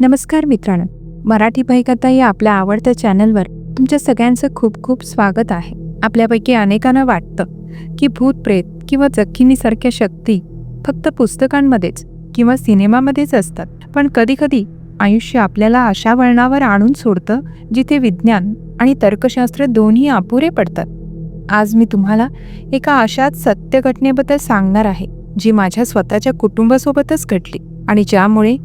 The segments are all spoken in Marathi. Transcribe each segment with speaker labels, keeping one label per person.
Speaker 1: नमस्कार मित्रांनो मराठी भयकथा या आपल्या आवडत्या चॅनलवर तुमच्या सगळ्यांचं खूप खूप स्वागत आहे. आपल्यापैकी अनेकांना वाटतं की भूत प्रेत किंवा जखिनीसारख्या शक्ती फक्त पुस्तकांमध्येच किंवा सिनेमामध्येच असतात. पण कधीकधी आयुष्य आपल्याला अशा वळणावर आणून सोडतं जिथे विज्ञान आणि तर्कशास्त्र दोन्ही अपुरे पडतात. आज मी तुम्हाला एका अशाच सत्य घटनेबद्दल सांगणार आहे जी माझ्या स्वतःच्या कुटुंबासोबतच घडली आणि ज्यामुळे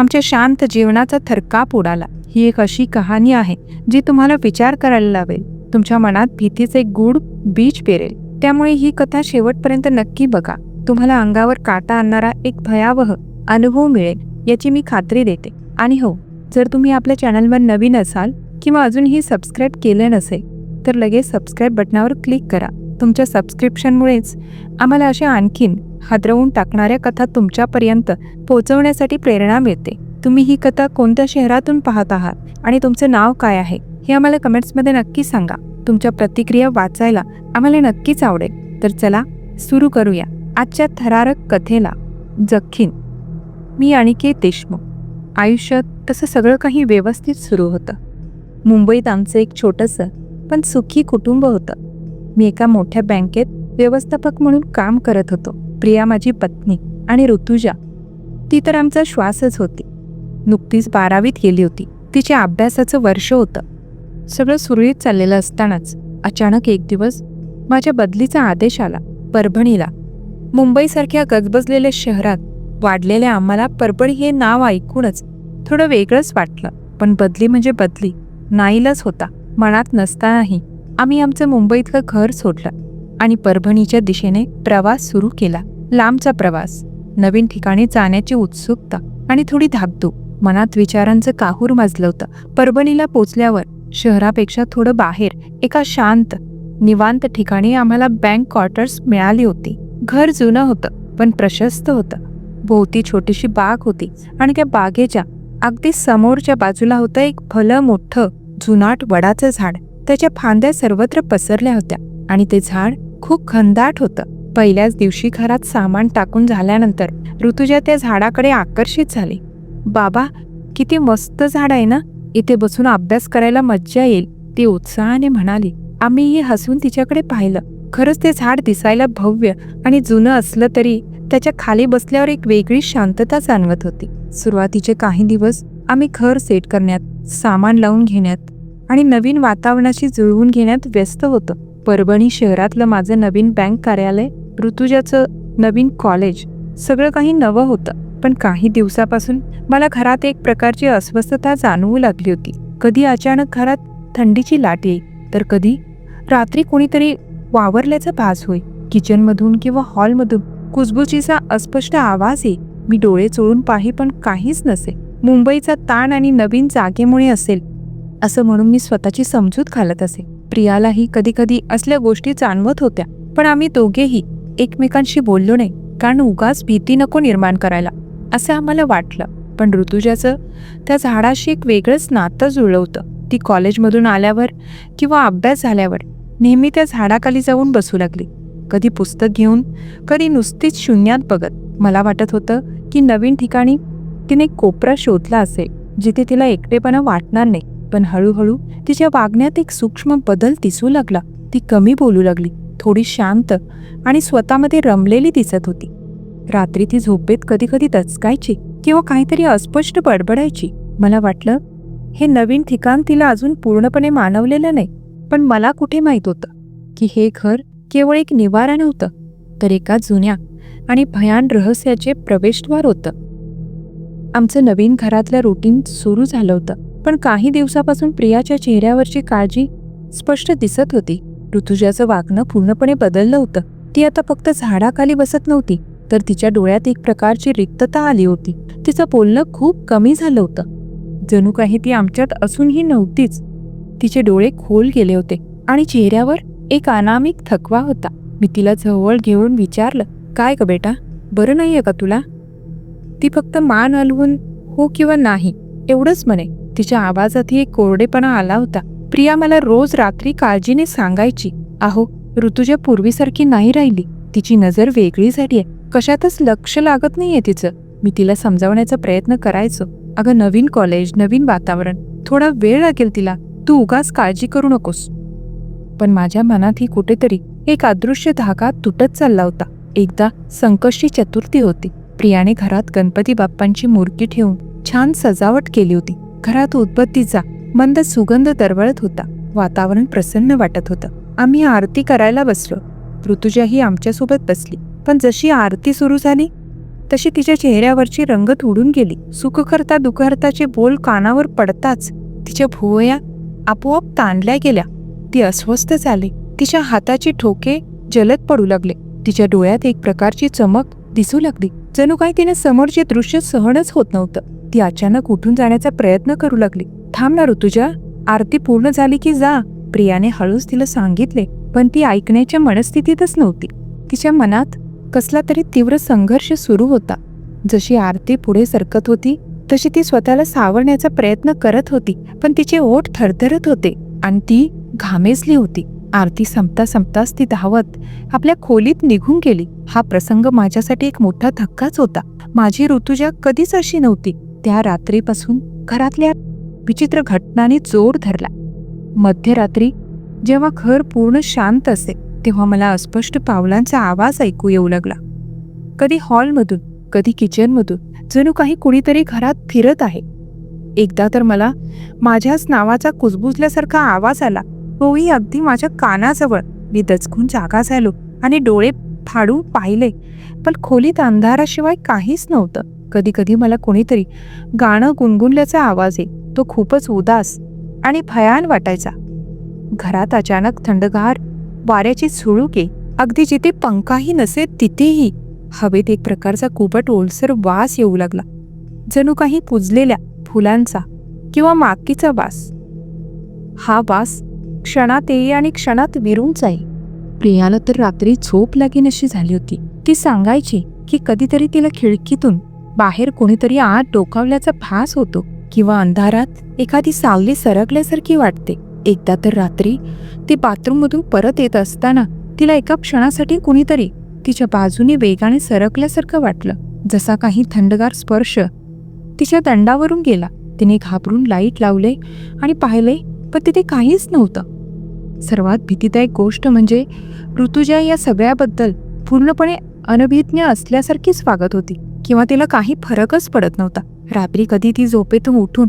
Speaker 1: आमच्या शांत जीवनाचा थरकाप उडाला. ही एक अशी कहाणी आहे जी तुम्हाला विचार करायला लावेल. तुमच्या मनात भीतीचे गूढ बीज पेरेल. त्यामुळे ही कथा शेवटपर्यंत नक्की बघा. तुम्हाला अंगावर काटा आणणारा एक भयावह अनुभव मिळेल याची मी खात्री देते. आणि हो जर तुम्ही आपल्या चॅनलवर नवीन असाल किंवा अजूनही सबस्क्राईब केलं नसेल तर लगेच सबस्क्राईब बटनावर क्लिक करा. तुमच्या सबस्क्रिप्शनमुळेच आम्हाला अशा आणखीन हादरवून टाकणाऱ्या कथा तुमच्यापर्यंत पोहोचवण्यासाठी प्रेरणा मिळते. तुम्ही ही कथा कोणत्या शहरातून पाहत आहात आणि तुमचं नाव काय आहे हे आम्हाला कमेंट्समध्ये नक्की सांगा. तुमच्या प्रतिक्रिया वाचायला आम्हाला नक्कीच आवडेल. तर चला सुरू करूया. आजच्या थरारक कथेला जखीन. मी अनिकेत देशमुख. आयुष्यात तसं सगळं काही व्यवस्थित सुरू होतं. मुंबईत आमचं एक छोटंसं पण सुखी कुटुंब होतं. मी एका मोठ्या बँकेत व्यवस्थापक म्हणून काम करत होतो. प्रिया माझी पत्नी आणि ऋतुजा. ती तर आमचा श्वासच होती. नुकतीच बारावीत गेली होती. तिच्या अभ्यासाचं वर्ष होतं. सगळं सुरळीत चाललेलं असतानाच अचानक एक दिवस माझ्या बदलीचा आदेश आला परभणीला. मुंबईसारख्या गजबजलेल्या शहरात वाढलेल्या आम्हाला परभणी हे नाव ऐकूनच थोडं वेगळंच वाटलं. पण बदली म्हणजे बदली नाईलाच होता. मनात नसतानाही आम्ही आमचं मुंबईतलं घर सोडलं आणि परभणीच्या दिशेने प्रवास सुरू केला. लांबचा प्रवास नवीन ठिकाणी जाण्याची उत्सुकता आणि थोडी धाकधूक. मनात विचारांचं काहूर माजलं होतं. परभणीला पोचल्यावर शहरापेक्षा थोडं बाहेर एका शांत निवांत ठिकाणी आम्हाला बँक क्वार्टर्स मिळाली होती. घर जुनं होतं पण प्रशस्त होतं. भोवती छोटीशी बाग होती आणि त्या बागेच्या अगदी समोरच्या बाजूला होतं एक भलं मोठं जुनाट वडाचं झाड. त्याच्या फांद्या सर्वत्र पसरल्या होत्या आणि ते झाड खूप घनदाट होतं. पहिल्याच दिवशी घरात सामान टाकून झाल्यानंतर ऋतुजा त्या झाडाकडे आकर्षित झाली. बाबा किती मस्त झाड आहे ना? इथे बसून अभ्यास करायला मज्जा येईल ती उत्साहाने म्हणाली. आम्हीही हसून तिच्याकडे पाहिलं. खरंच ते झाड दिसायला भव्य आणि जुनं असलं तरी त्याच्याखाली बसल्यावर एक वेगळी शांतता जाणवत होती. सुरुवातीचे काही दिवस आम्ही घर सेट करण्यात सामान लावून घेण्यात आणि नवीन वातावरणाशी जुळवून घेण्यात व्यस्त होतं. परभणी शहरातलं माझं नवीन बँक कार्यालय ऋतुजाचं नवीन कॉलेज सगळं काही नवं होतं. पण काही दिवसापासून मला घरात एक प्रकारची अस्वस्थता जाणवू लागली होती. कधी अचानक घरात थंडीची लाट येई तर कधी रात्री कोणीतरी वावरल्याचा भास होई किचनमधून किंवा हॉलमधून कुजबुजीचा अस्पष्ट आवाज येई मी डोळे चोळून पाही पण काहीच नसे. मुंबईचा ताण आणि नवीन जागेमुळे असेल असं म्हणून मी स्वतःची समजूत घालत असे. प्रियालाही कधी कधी असल्या गोष्टी जाणवत होत्या. पण आम्ही दोघेही एकमेकांशी बोललो नाही कारण उगाच भीती नको निर्माण करायला असं आम्हाला वाटलं. पण ऋतुजाचं त्या झाडाशी एक वेगळंच नातं जुळलं होतं. ती कॉलेजमधून आल्यावर किंवा अभ्यास झाल्यावर नेहमी त्या झाडाखाली जाऊन बसू लागली. कधी पुस्तक घेऊन कधी नुसतीच शून्यात बघत. मला वाटत होतं की नवीन ठिकाणी तिने कोपरा शोधला असेल जिथे तिला एकटेपणा वाटणार नाही. पण हळूहळू तिच्या वागण्यात एक सूक्ष्म बदल दिसू लागला. ती कमी बोलू लागली थोडी शांत आणि स्वतःमध्ये रमलेली दिसत होती. रात्री ती झोपेत कधी कधी दचकायची किंवा काहीतरी अस्पष्ट बडबडायची. मला वाटलं हे नवीन ठिकाण तिला अजून पूर्णपणे मानवलेलं नाही पण मला कुठे माहीत होतं की हे घर केवळ एक निवारा नव्हतं तर एका जुन्या आणि भयान रहस्याचे प्रवेशद्वार होतं. आमचं नवीन घरातलं रुटीन सुरू झालं होतं. पण काही दिवसापासून प्रियाच्या चेहऱ्यावरची काळजी स्पष्ट दिसत होती. ऋतुजाचं वागणं पूर्णपणे बदललं होतं. ती आता फक्त झाडाखाली बसत नव्हती तर तिच्या डोळ्यात एक प्रकारची रिक्तता आली होती. तिचं बोलणं खूप कमी झालं होतं. जणू काही ती आमच्यात असूनही नव्हतीच. तिचे डोळे खोल गेले होते आणि चेहऱ्यावर एक अनामिक थकवा होता. मी तिला जवळ घेऊन विचारलं काय ग बेटा? बरं नाही आहे का तुला? ती फक्त मान हलवून हो किंवा नाही. एवढंच म्हणे. तिच्या आवाजातही एक कोरडेपणा आला होता. प्रिया मला रोज रात्री काळजीने सांगायची. आहो ऋतुजा पूर्वीसारखी नाही राहिली. तिची नजर वेगळी झालीये कशातच लक्ष लागत नाहीये तिचं. मी तिला समजावण्याचा प्रयत्न करायचो. अगं नवीन कॉलेज नवीन वातावरण. थोडा वेळ लागेल तिला. तू उगाच काळजी करू नकोस. पण माझ्या मनात ही कुठेतरी एक अदृश्य धागा तुटत चालला होता. एकदा संकष्टी चतुर्थी होती. प्रियाने घरात गणपती बाप्पांची मूर्ती ठेवून छान सजावट केली होती. घरात उदबत्तीचा मंद सुगंध दरवळत होता. वातावरण प्रसन्न वाटत होतं. आम्ही आरती करायला बसलो. ऋतुजाही आमच्यासोबत बसली. पण जशी आरती सुरू झाली तशी तिच्या चेहऱ्यावरची रंगत उडून गेली. सुखकर्ता दुखहर्ताचे बोल कानावर पडताच तिच्या भुवया आपोआप ताणल्या गेल्या. ती अस्वस्थ झाली. तिच्या हाताचे ठोके जलद पडू लागले. तिच्या डोळ्यात एक प्रकारची चमक दिसू लागली. जणू काय तिने समोरचे दृश्य सहनच होत नव्हतं. ती अचानक उठून जाण्याचा प्रयत्न करू लागली. थांबणार ऋतुजा आरती पूर्ण झाली की जा. प्रियाने हळूच तिला सांगितले पण ती ऐकण्याच्या मनस्थितीतच नव्हती. तिच्या मनात कसला तरी तीव्र संघर्ष सुरू होता. जशी आरती पुढे सरकत होती तशी ती स्वतःला सावरण्याचा प्रयत्न करत होती पण तिचे ओठ थरथरत होते आणि ती घामेजली होती. आरती संपता संपताच ती धावत आपल्या खोलीत निघून गेली. हा प्रसंग माझ्यासाठी एक मोठा धक्काच होता. माझी ऋतुजा कधीच अशी नव्हती. त्या रात्रीपासून घरातल्या विचित्र घटनांनी जोर धरला. मध्यरात्री जेव्हा घर पूर्ण शांत असे तेव्हा मला अस्पष्ट पावलांचा आवाज ऐकू येऊ लागला. कधी हॉलमधून कधी किचनमधून जणू काही कुणीतरी घरात फिरत आहे. एकदा तर मला माझ्याच नावाचा कुजबुजल्यासारखा आवाज आला. तोही अगदी माझ्या कानाजवळ. मी दचकून जागा झालो आणि डोळे फाडून पाहिले. पण खोलीत अंधाराशिवाय काहीच नव्हतं. कधी कधी मला कोणीतरी गाणं गुणगुणल्याचा आवाज येईल तो खूपच उदास आणि भयान वाटायचा. घरात अचानक थंडगार वाऱ्याची झुळूक अगदी जिथे पंखाही नसे तिथेही. हवेत एक प्रकारचा कुबट ओलसर वास येऊ लागला. जणू काही पुजलेल्या फुलांचा किंवा माकीचा वास. हा वास क्षणात येई आणि क्षणात विरून जाई. प्रियाला तर रात्री झोप लागेन अशी झाली होती. ती सांगायची की कधीतरी तिला खिडकीतून बाहेर कोणीतरी आत डोकावल्याचा भास होतो किंवा अंधारात एखादी सावली सरकल्यासारखी वाटते. एकदा तर रात्री ती बाथरूममधून परत येत असताना तिला एका क्षणासाठी कुणीतरी तिच्या बाजूने वेगाने सरकल्यासारखं वाटलं. जसा काही थंडगार स्पर्श तिच्या दंडावरून गेला. तिने घाबरून लाइट लावले आणि पाहिले पण तिथे काहीच नव्हतं. सर्वात भीतीदायक गोष्ट म्हणजे ऋतुजा या सगळ्याबद्दल पूर्णपणे अनभिज्ञ असल्यासारखीच वागत होती किंवा तिला काही फरकच पडत नव्हता. रात्री कधी ती झोपेतून उठून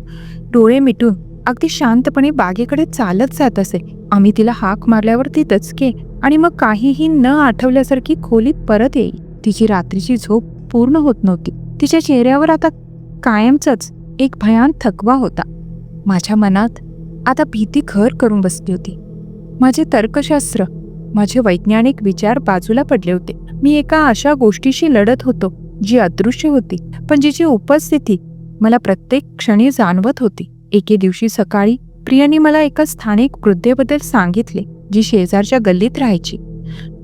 Speaker 1: डोळे मिटून अगदी शांतपणे बागेकडे चालत जात असे. आम्ही तिला हाक मारल्यावर ती दचके आणि मग काहीही न आठवल्यासारखी खोलीत परत येई. तिची रात्रीची झोप पूर्ण होत नव्हती. तिच्या चेहऱ्यावर आता कायमचाच एक भयान थकवा होता. माझ्या मनात आता भीती घर करून बसली होती. माझे तर्कशास्त्र माझे वैज्ञानिक विचार बाजूला पडले होते. मी एका अशा गोष्टीशी लढत होतो जी अदृश्य होती पण जिची उपस्थिती मला प्रत्येक क्षणी जाणवत होती. एके दिवशी सकाळी प्रियाने मला एका स्थानिक वृद्धेबद्दल सांगितले जी शेजारच्या गल्लीत राहायची.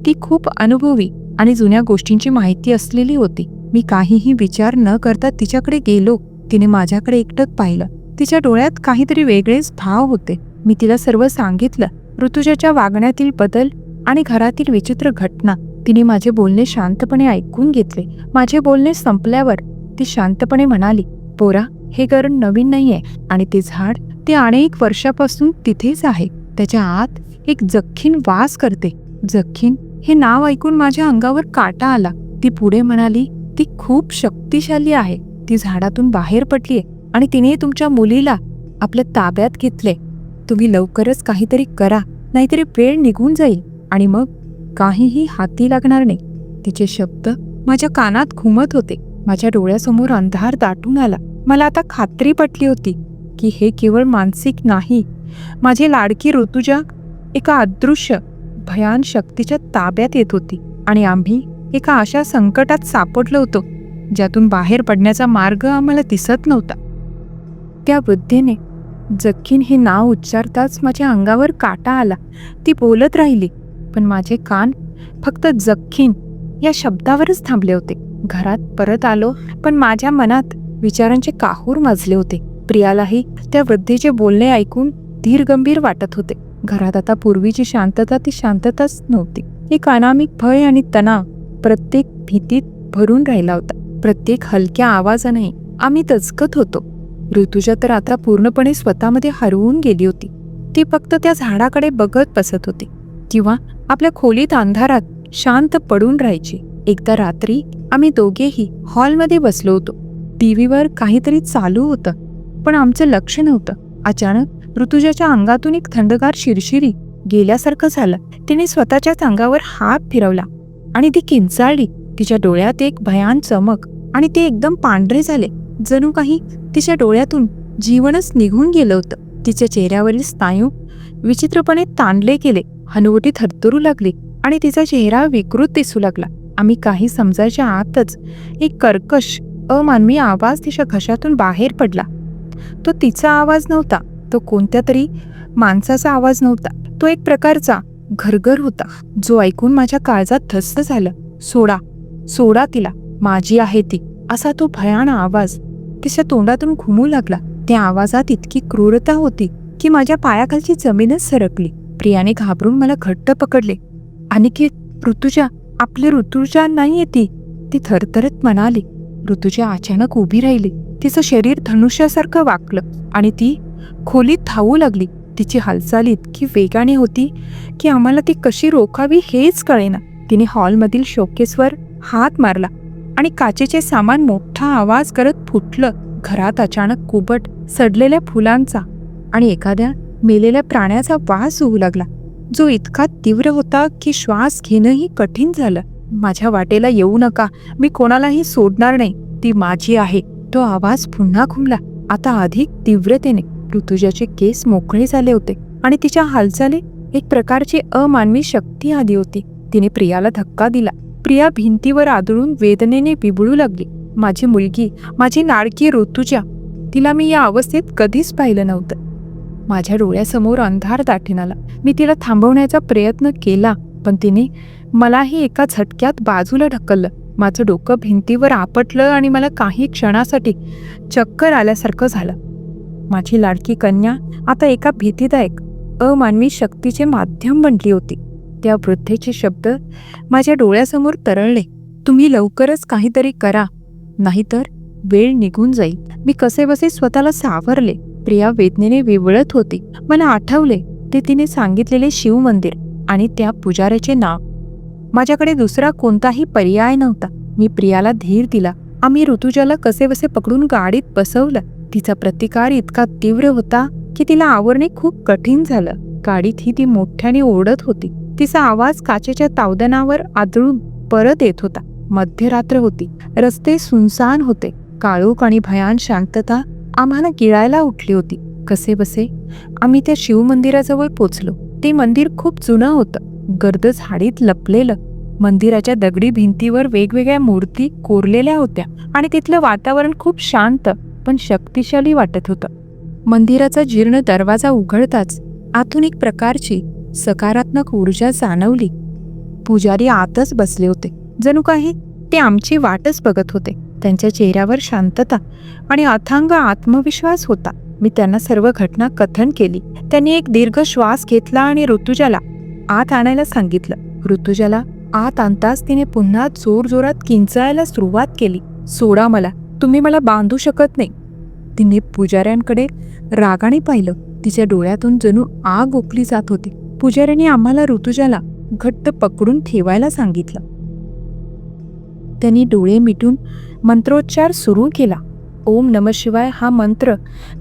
Speaker 1: ती खूप अनुभवी आणि जुन्या गोष्टींची माहिती असलेली होती. मी काहीही विचार न करता तिच्याकडे गेलो. तिने माझ्याकडे एकटक पाहिलं. तिच्या डोळ्यात काहीतरी वेगळेच भाव होते. मी तिला सर्व सांगितलं. ऋतुजाच्या वागण्यातील बदल आणि घरातील विचित्र घटना तिने माझे बोलणे शांतपणे ऐकून घेतले. माझे बोलणे संपल्यावर ती शांतपणे म्हणाली पोरा हे घर नवीन नाहीये आणि ते झाड ते अनेक वर्षापासून तिथेच आहे. त्याच्या आत एक जखीन वास करते. जखीन हे नाव ऐकून माझ्या अंगावर काटा आला. ती पुढे म्हणाली ती खूप शक्तिशाली आहे. ती झाडातून बाहेर पडलीये आणि तिने तुमच्या मुलीला आपल्या ताब्यात घेतले तुम्ही लवकरच काहीतरी करा नाहीतरी वेळ निघून जाईल. आणि मग काहीही हाती लागणार नाही. तिचे शब्द माझ्या कानात घुमत होते. माझ्या डोळ्यासमोर अंधार दाटून आला. मला आता खात्री पटली होती की हे केवळ मानसिक नाही. माझी लाडकी ऋतुजा एका अदृश्य भयान शक्तीच्या ताब्यात येत होती. आणि आम्ही एका अशा संकटात सापडलो होतो ज्यातून बाहेर पडण्याचा मार्ग आम्हाला दिसत नव्हता. त्या वृद्धेने जखीन हे नाव उच्चारताच माझ्या अंगावर काटा आला. ती बोलत राहिली पण माझे कान फक्त जखीन या शब्दावरच थांबले होते. घरात परत आलो पण माझ्या मनात विचारांचे काहूर माजले होते. प्रियालाही त्या वृद्धेचे बोलणे ऐकून धीर गंभीर वाटत होते. घरात आता पूर्वीची शांतता ती शांतताच नव्हती. एक अनामिक भय आणि तणाव प्रत्येक भीतीत भरून राहिला होता. प्रत्येक हलक्या आवाजाने आम्ही दचकत होतो. ऋतुजा तर आता पूर्णपणे स्वतःमध्ये हरवून गेली होती. ती फक्त त्या झाडाकडे बघत बसत होती. किंवा आपल्या खोलीत अंधारात शांत पडून राहायची. एकदा रात्री आम्ही दोघेही हॉलमध्ये बसलो होतो. टीव्हीवर काहीतरी चालू होतं. पण आमचं लक्ष नव्हतं. अचानक ऋतुजाच्या अंगातून एक थंडगार शिरशिरी गेल्यासारखं झालं. तिने स्वतःच्याच अंगावर हात फिरवला आणि ती किंचाळली. तिच्या डोळ्यात एक भयान चमक आणि ते एकदम पांढरे झाले. जणू काही तिच्या डोळ्यातून जीवनच निघून गेलं होतं. तिच्या चेहऱ्यावरील स्नायू विचित्रपणे ताणले गेले. हनुवटी थरथरू लागली आणि तिचा चेहरा विकृत दिसू लागला. आम्ही काही समजायच्या आतच एक कर्कश अमानवी आवाज तिच्या घशातून बाहेर पडला. तो तिचा आवाज नव्हता. तो कोणत्या तरी माणसाचा आवाज नव्हता. तो एक प्रकारचा घरघर होता जो ऐकून माझ्या काळजात धस्त झालं. सोडा सोडा तिला. माझी आहे ती. असा तो भयान आवाज तिच्या तोंडातून घुमू लागला. त्या आवाजात इतकी क्रूरता होती की माझ्या पायाखालची जमीनच सरकली. प्रियाने घाबरून मला घट्ट पकडले. आणखी ऋतुजा आपली ऋतुजा नाहीये ती. ती थरथरत म्हणाली. ऋतुजा अचानक उभी राहिली. तिचं शरीर धनुष्यासारखं वाकलं आणि ती खोलीत धावू लागली. तिची हालचाल इतकी वेगाने होती की आम्हाला ती कशी रोखावी हेच कळेना. तिने हॉलमधील शोकेसवर हात मारला. आणि काचेचे सामान मोठा आवाज करत फुटलं. घरात अचानक कुबट सडलेल्या फुलांचा आणि एखाद्या मेलेल्या प्राण्याचा वास होऊ लागला. जो इतका तीव्र होता की श्वास घेणंही कठीण झालं. माझ्या वाटेला येऊ नका. मी कोणालाही सोडणार नाही. ती माझी आहे. तो आवाज पुन्हा घुमला आता अधिक तीव्रतेने ऋतुजाचे केस मोकळे झाले होते आणि तिच्या हालचाली एक प्रकारची अमानवी शक्ती आली होती. तिने प्रियाला धक्का दिला. प्रिया भिंतीवर आदळून वेदनेने बिबळू लागली. माझी मुलगी माझी नाडकी ऋतुजा तिला मी या अवस्थेत कधीच पाहिलं नव्हतं. माझ्या डोळ्यासमोर अंधार दाटून आला मी तिला थांबवण्याचा प्रयत्न केला पण तिने मलाही एका झटक्यात बाजूला ढकललं. माझं डोकं भिंतीवर आपटलं आणि मला काही क्षणासाठी चक्कर आल्यासारखं झालं. माझी लाडकी कन्या आता एका भीतीदायक अमानवी शक्तीचे माध्यम बनली होती. त्या वृद्धेचे शब्द माझ्या डोळ्यासमोर तरळले. तुम्ही लवकरच काहीतरी करा. नाहीतर वेळ निघून जाईल. मी कसेबसे स्वतःला सावरले. प्रिया वेदनेने विवळत होती. मला आठवले ते तिने सांगितलेले शिवमंदिर आणि त्या पुजाऱ्याचे नाव. माझ्याकडे दुसरा कोणताही पर्याय नव्हता. मी प्रियाला धीर दिला. आम्ही ऋतुजाला कसेबसे पकडून गाडीत बसवलं. तिचा प्रतिकार इतका तीव्र होता की तिला आवरणे खूप कठीण झालं. गाडीत ही ती मोठ्याने ओरडत होती. तिचा आवाज काचेच्या तावदनावर आदळून परत येत होता. मध्यरात्र होती. रस्ते सुनसान होते. काळोख आणि भयान शांतता आम्हाला गिळायला उठली होती. कसे बसे? आम्ही त्या शिवमंदिराजवळ पोचलो. ते मंदिर खूप जुनं होतं. गर्द झाडीत लपलेलं. मंदिराच्या दगडी भिंतीवर वेगवेगळ्या मूर्ती कोरलेल्या होत्या आणि तिथलं वातावरण खूप शांत पण शक्तिशाली वाटत होतं. मंदिराचा जीर्ण दरवाजा उघडताच आतून एक प्रकारची सकारात्मक ऊर्जा जाणवली. पुजारी आतच बसले होते. जणू काही ते आमची वाटच बघत होते. त्यांच्या चेहऱ्यावर शांतता आणि अथांग आत्मविश्वास होता. मी त्यांना सर्व घटना कथन केली. त्यांनी एक दीर्घ श्वास घेतला आणि ऋतुजाला आत आणायला सांगितलं. ऋतुजाला आत आणताच तिने पुन्हा जोरजोरात किंचाळायला सुरुवात केली. सोडा मला. तुम्ही मला बांधू शकत नाही. तिने पुजाऱ्यांकडे रागाने पाहिलं. तिच्या डोळ्यातून जणू आग ओकली जात होती. पुजाऱ्याने आम्हाला ऋतुजाला घट्ट पकडून ठेवायला सांगितलं. त्यांनी डोळे मिटून मंत्रोच्चार सुरू केला. ओम नम शिवाय हा मंत्र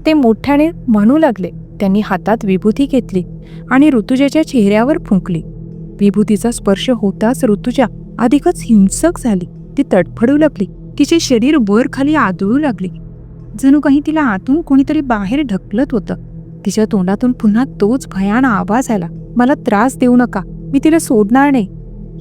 Speaker 1: ते मोठ्याने म्हणू लागले. त्यांनी हातात विभूती घेतली आणि ऋतुजाच्या चेहऱ्यावर फुंकली. विभूतीचा स्पर्श होताच ऋतुजा अधिकच हिंसक झाली. ती तडफडू लागली. तिचे शरीर वर खाली आदळू लागले. जणू काही तिला आतून कोणीतरी बाहेर ढकलत होतं. तिच्या तोंडातून पुन्हा तोच भयान आवाज आला. मला त्रास देऊ नका. मी तिला सोडणार नाही.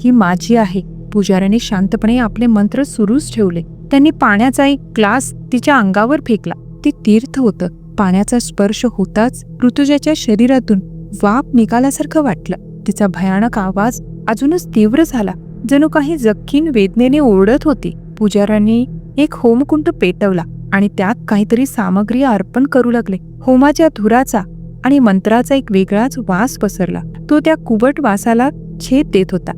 Speaker 1: ही माझी आहे. पुजाऱ्याने शांतपणे आपले मंत्र सुरूच ठेवले. त्यांनी पाण्याचा एक ग्लास तिच्या अंगावर फेकला. ते तीर्थ होतं. पाण्याचा स्पर्श होताच ऋतुजाच्या शरीरातून वाप निघाल्यासारखं वाटलं. तिचा भयानक आवाज अजूनच तीव्र झाला. जणू काही जखीन वेदनेने ओरडत होती. पुजाऱ्यांनी एक होमकुंड पेटवला आणि त्यात काहीतरी सामग्री अर्पण करू लागले. होमाच्या धुराचा आणि मंत्राचा एक वेगळाच वास पसरला. तो त्या कुबट वासाला छेद देत होता.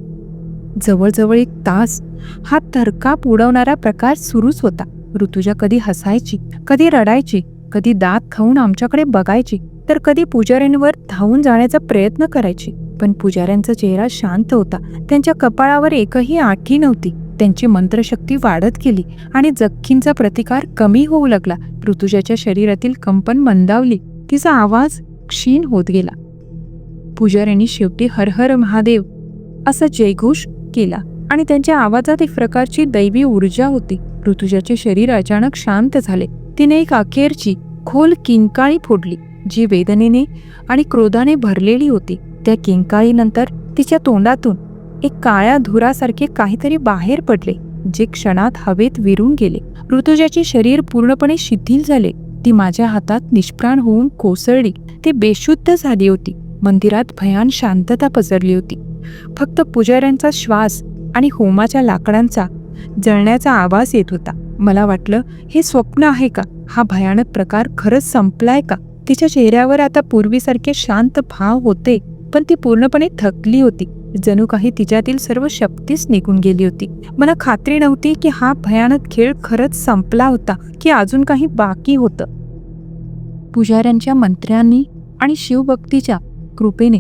Speaker 1: जवळजवळ एक तास हा थरकाप उडवणारा प्रकार सुरूच होता. ऋतुजा कधी हसायची कधी रडायची कधी दात खाऊन आमच्याकडे बघायची तर कधी पुजाऱ्यांवर धावून जाण्याचा प्रयत्न करायची. पण पुजाऱ्यांचा चेहरा शांत होता. त्यांच्या कपाळावर एकही आठी नव्हती. त्यांची मंत्रशक्ती वाढत गेली आणि जखींचा प्रतिकार कमी होऊ लागला. ऋतुजाच्या शरीरातील कंपन मंदावली. तिचा आवाज क्षीण होत गेला. पुजाऱ्यांनी शेवटी हर हर महादेव असा जयघोष केला आणि त्यांच्या आवाजात एक प्रकारची दैवी ऊर्जा होती. ऋतुजाचे शरीर अचानक शांत झाले. तिने एक अखेरची खोल किंकाळी फोडली जी वेदनेने आणि क्रोधाने भरलेली होती. त्या किंकाळीनंतर तिच्या तोंडातून एक काळ्या धुरासारखे काहीतरी बाहेर पडले जे क्षणात हवेत विरून गेले. ऋतुजाचे शरीर पूर्णपणे शिथिल झाले. ती माझ्या हातात निष्प्राण होऊन कोसळली. ती बेशुद्ध झाली होती. मंदिरात भयान शांतता पसरली होती. फक्त पुजाऱ्यांचा श्वास आणि होमाच्या लाकडांचा जळण्याचा आवाज येत होता. मला वाटलं हे स्वप्न आहे का? हा भयानक प्रकार खरंच संपलाय का? तिच्या चेहऱ्यावर आता पूर्वीसारखे शांत भाव होते पण ती पूर्णपणे थकली होती. जणू काही तिच्यातील सर्व शक्तीच निघून गेली होती. मला खात्री नव्हती की हा भयानक खेळ खरंच संपला होता की अजून काही बाकी होतं. पुजाऱ्यांच्या मंत्र्यांनी आणि शिवभक्तीच्या कृपेने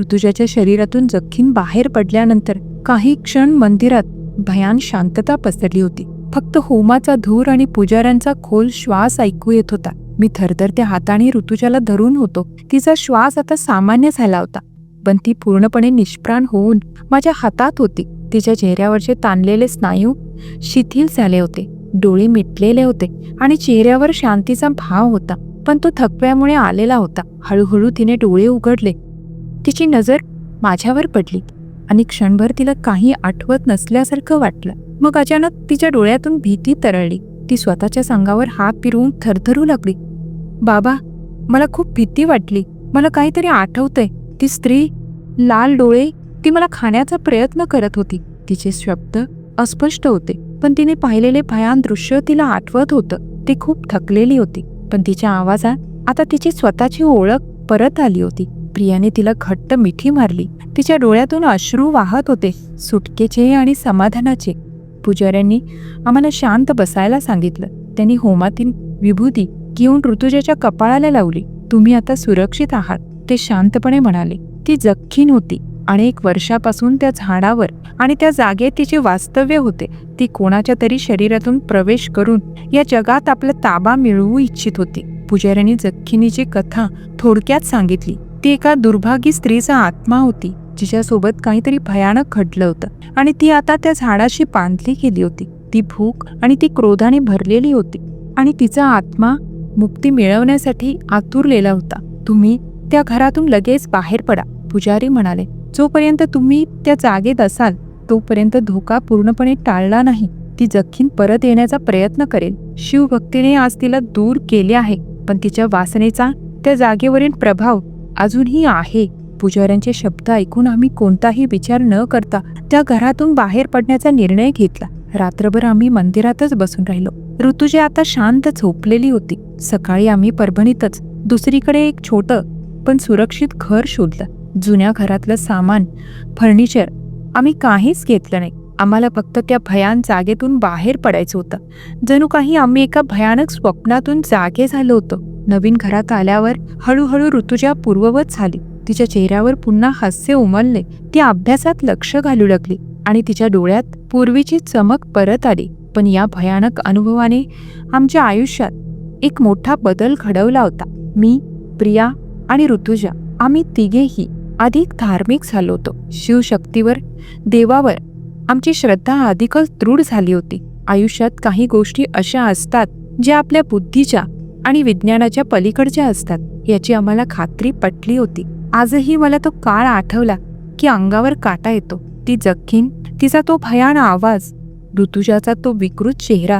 Speaker 1: ऋतुजाच्या शरीरातून जखीन बाहेर पडल्यानंतर काही क्षण मंदिरात भयान शांतता पसरली होती. फक्त होमाचा धूर आणि पुजाऱ्यांचा खोल श्वास ऐकू येत होता. मी थरथरत्या हाताने ऋतुजाला धरून होतो. तिचा श्वास आता सामान्य झाला होता. पण ती पूर्णपणे निष्प्राण होऊन माझ्या हातात होती. तिच्या चेहऱ्यावरचे ताणलेले स्नायू शिथिल झाले होते. डोळे मिटलेले होते आणि चेहऱ्यावर शांतीचा भाव होता. पण तो थकव्यामुळे आलेला होता. हळूहळू तिने डोळे उघडले. तिची नजर माझ्यावर पडली आणि क्षणभर तिला काही आठवत नसल्यासारखं वाटलं. मग अचानक तिच्या डोळ्यातून भीती तरळली. ती स्वतःच्या संघावर हात फिरवून थरथरू लागली. बाबा मला खूप भीती वाटली. मला काहीतरी आठवतंय. ती स्त्री लाल डोळे ती मला खाण्याचा प्रयत्न करत होती. तिचे शब्द अस्पष्ट होते पण तिने पाहिलेले भयान दृश्य तिला आठवत होतं. ती खूप थकलेली होती पण तिच्या आवाजात आता तिची स्वतःची ओळख परत आली होती. प्रियाने तिला घट्ट मिठी मारली. तिच्या डोळ्यातून अश्रू वाहत होते सुटकेचे आणि समाधानाचे. पुजाऱ्यांनी आम्हाला शांत बसायला सांगितलं. त्यांनी होमातील विभूती घेऊन ऋतुजाच्या कपाळाला लावली. तुम्ही आता सुरक्षित आहात. ते शांतपणे म्हणाले ती जखीन होती अनेक वर्षापासून त्या झाडावर आणि त्या जागेत तिचे वास्तव्य होते. ती कोणाच्या तरी शरीरातून प्रवेश करून या जगात आपला ताबा मिळवू इच्छित होती. पुजाऱ्यांनी जखिनीची कथा थोडक्यात सांगितली. ती एका दुर्भागी स्त्रीचा आत्मा होती जिच्यासोबत काहीतरी भयानक घडलं होतं आणि ती आता त्या झाडाशी बांधली गेली होती. ती भूक आणि ती क्रोधाने भरलेली होती आणि तिचा आत्मा मुक्ती मिळवण्यासाठी आतुरलेला होता. तुम्ही त्या घरातून लगेच बाहेर पडा पुजारी म्हणाले. जोपर्यंत तुम्ही त्या जागेत असाल तोपर्यंत धोका पूर्णपणे टाळला नाही. ती जखीन परत येण्याचा प्रयत्न करेल. शिवभक्तीने आज तिला दूर केले आहे पण तिच्या वासनेचा त्या जागेवरील प्रभाव अजूनही आहे. पुजाऱ्यांचे शब्द ऐकून आम्ही कोणताही विचार न करता त्या घरातून बाहेर पडण्याचा निर्णय घेतला. रात्रभर आम्ही मंदिरातच बसून राहिलो. ऋतुजा आता शांत झोपलेली होती. सकाळी आम्ही परभणीतच. दुसरीकडे एक छोटं पण सुरक्षित घर शोधलं. जुन्या घरातलं सामान फर्निचर आम्ही काहीच घेतलं नाही. आम्हाला फक्त त्या भयान जागेतून बाहेर पडायचं होतं. जणू काही आम्ही एका भयानक स्वप्नातून जागे झालो होतो. नवीन घरात आल्यावर हळूहळू ऋतुजा पूर्ववत झाली. तिच्या चेहऱ्यावर पुन्हा हास्य उमलले. ती अभ्यासात लक्ष घालू लागली आणि तिच्या डोळ्यात पूर्वीची चमक परत आली. पण या भयानक अनुभवाने आमच्या आयुष्यात एक मोठा बदल घडवला होता. मी प्रिया आणि ऋतुजा आम्ही तिघेही अधिक धार्मिक झालो होतो. शिवशक्तीवर देवावर आमची श्रद्धा अधिकच दृढ झाली होती. आयुष्यात काही गोष्टी अशा असतात ज्या आपल्या बुद्धीच्या आणि विज्ञानाच्या पलीकडच्या असतात याची आम्हाला खात्री पटली होती. आजही मला तो काळ आठवला की अंगावर काटा येतो. ती जखीन तिचा तो भयान आवाज ऋतुजाचा तो विकृत चेहरा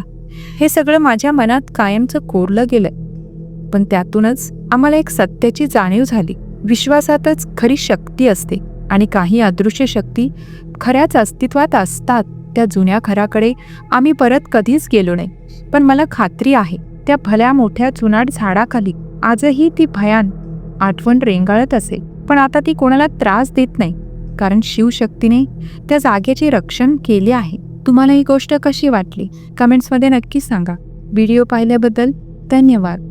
Speaker 1: हे सगळं माझ्या मनात कायमचं कोरलं गेलं पण त्यातूनच आम्हाला एक सत्याची जाणीव झाली. विश्वासातच खरी शक्ती असते आणि काही अदृश्य शक्ती खऱ्याच अस्तित्वात असतात. त्या जुन्या घराकडे आम्ही परत कधीच गेलो नाही. पण मला खात्री आहे त्या भल्या मोठ्या जुनाट झाडाखाली आजही ती भयान आठवण रेंगाळत असेल पण आता ती कोणाला त्रास देत नाही कारण शिवशक्तीने त्या जागेचे रक्षण केले आहे. तुम्हाला ही गोष्ट कशी वाटली? कमेंट्समध्ये नक्की सांगा. व्हिडिओ पाहिल्याबद्दल धन्यवाद.